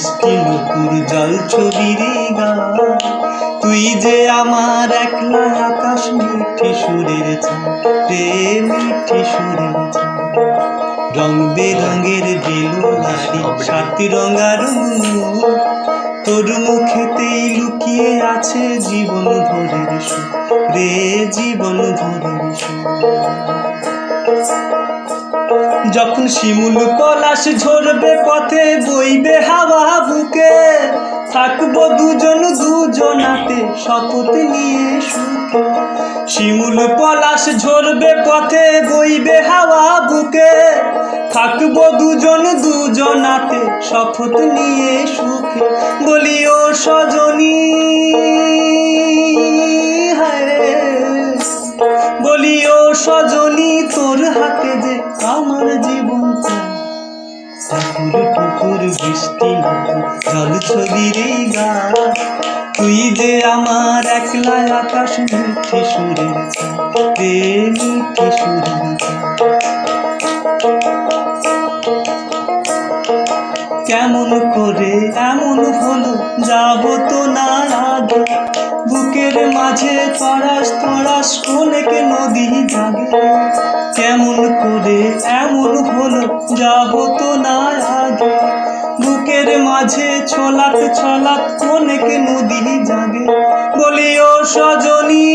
বৃষ্টি নকুর জল ছবির তুই যে আমার একলা আকাশ মিঠে সুরের রে মিঠে সুরের রং বেরঙের বেলুনারি সাত রঙারঙ তোর মুখেতেই লুকিয়ে আছে জীবন সুখ রে জীবন ভরের সুখ যখন শিমুল পলাশ ঝরবে পথে, বইবে হাওয়া বুকে, থাকব দুজন দুজনাতে শপথ নিয়ে সুখে। শিমুল পলাশ ঝরবে পথে, বইবে হাওয়া বুকে, থাকব দুজন দুজনাতে শপথ নিয়ে সুখে। বলি ও সজনী, হায় বলি ও সজনী বৃষ্টি জল তুই যে আমার একলা আকাশ মিঠে সুরের চা রে মিঠে সুরের চা কেমন করে এমন হলো, যাব তো না আগে। বুকের মাঝে তরাস তরাস কোনেকে নদী জাগে। কেমন করে এমন হলো, যাব তো না বুকের মাঝে ছলাত ছলাত কোনেকে নদী জাগে। বলি, ও সজনী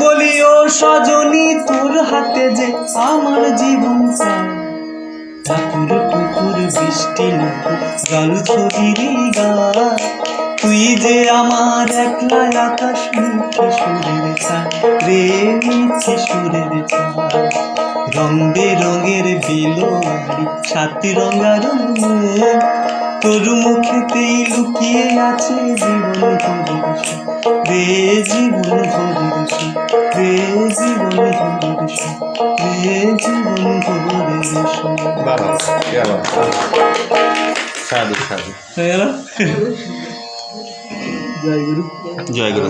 বলি, ও সজনী, তোর হাতে যে আমার জীবন ঠাকুর বৃষ্টি তুই যে আমার একলা আকাশ সুরের রে সুরের চা রং রঙের বিলোয়ারি ছাতি রঙা রঙে। তোর মুখেতেই লুকিয়ে আছে জীবন হরিষে রে জীবন হরিষে রে জীবন হরিষে রে জীবন জয় গুরু জয় গুরু